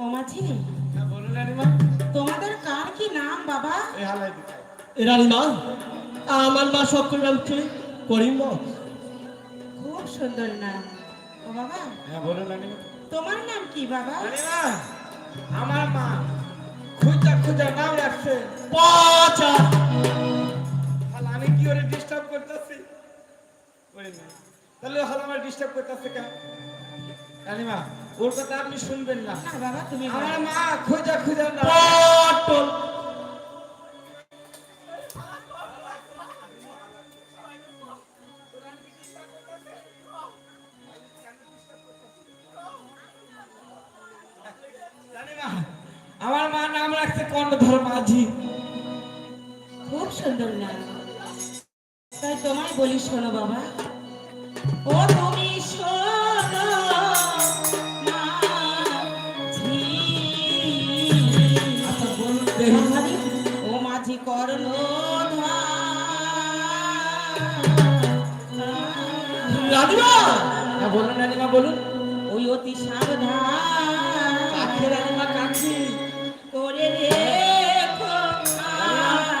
ও হ্যাঁ তোমাদের কার কি নাম বাবা? রানীমা আমার মা সকল নামছে করিম খুব সুন্দর নাম। ও বাবা হ্যাঁ রানীমা। তোমার নাম কি বাবা? আমার মা। খুঁজা খুঁজা নাম রাখছে পচা। আমি কি ওরে ডিস্টার্ব করতেছি? তাহলে হল আমার ডিস্টার্ব করতেছে কেন? রানীমা ওর কথা আপনি শুনবেন না। না বাবা তুমি আমার মা খুঁজা খুঁজা পটল। রানীমা আমার মা নাম রাখছে কর্ণধর মাঝি। খুব সুন্দর নাম। তাই তোমায় বলি শোনো বাবা। ও তুমি শোনো ও মাঝি রানীমা হ্যাঁ বলুন রানীমা বলুন। ওই অতি সাবধান। কাকে রানীমা কাকি করে রেখো আমার